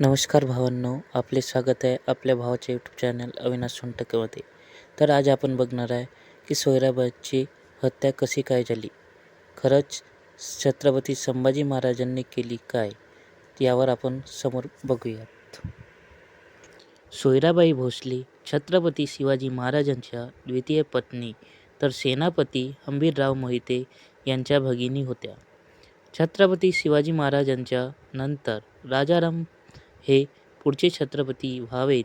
नमस्कार भावांनो आपले स्वागत आहे आपल्या भावाच्या यूट्यूब चॅनल अविनाश सोनटकेमध्ये तर आज आपण बघणार आहे की सोयराबाईची हत्या कशी काय झाली? खरंच छत्रपती संभाजी महाराजांनी केली काय? यावर आपण समोर बघूयात. सोयराबाई भोसले छत्रपती शिवाजी महाराजांच्या द्वितीय पत्नी तर सेनापती हंबीरराव मोहिते यांच्या भगिनी होत्या. छत्रपती शिवाजी महाराजांच्या नंतर राजाराम हे पुढचे छत्रपती व्हावेत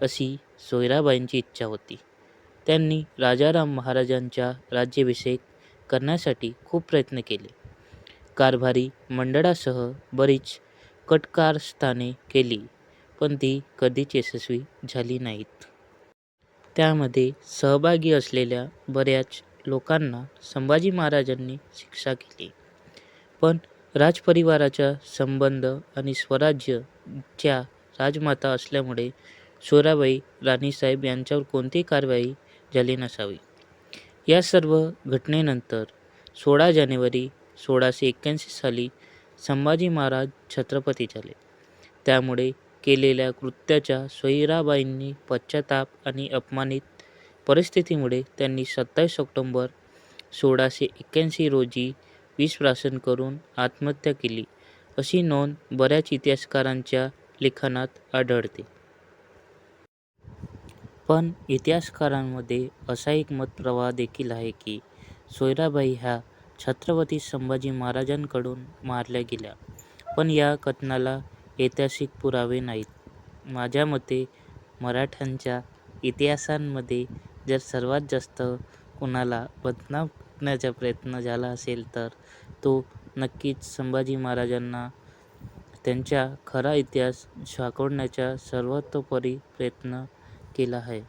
अशी सोयराबाईंची इच्छा होती. त्यांनी राजाराम महाराजांच्या राज्याभिषेक करण्यासाठी खूप प्रयत्न केले. कारभारी मंडळासह बरीच कटकारस्थाने केली पण ती कधीच यशस्वी झाली नाहीत. त्यामध्ये सहभागी असलेल्या बऱ्याच लोकांना संभाजी महाराजांनी शिक्षा केली. पण राजपरिवाराचा संबंध आणि स्वराज्य च्या राजमाता असल्यामुळे सोयराबाई राणीसाहेब यांच्यावर कोणतीही कारवाई झाली नसावी? या सर्व घटनेनंतर सोळा जानेवारी सोळाशे एक्क्याऐंशी साली संभाजी महाराज छत्रपती झाले. त्यामुळे केलेल्या कृत्याच्या सोयराबाईंनी पश्चाताप आणि अपमानित परिस्थितीमुळे त्यांनी सत्तावीस ऑक्टोंबर सोळाशे एक्क्याऐंशी रोजी विषप्राशन करून आत्महत्या केली. अशी नोंद बऱ्याच इतिहासकारांच्या लिखाणात आढळते. पण इतिहासकारांमध्ये असा एक मतप्रवाह देखील आहे की सोयराबाई ह्या छत्रपती संभाजी महाराजांकडून मारल्या गेल्या. पण या कथनाला ऐतिहासिक पुरावे नाहीत. माझ्या मते मराठ्यांच्या इतिहासामध्ये जर सर्वात जास्त कुणाला बदनाम करण्याचा प्रयत्न झाला असेल तर तो नक्कीच संभाजी महाराजांना त्यांचा खरा इतिहास साकवण्याचा सर्वतोपरी प्रयत्न केला आहे.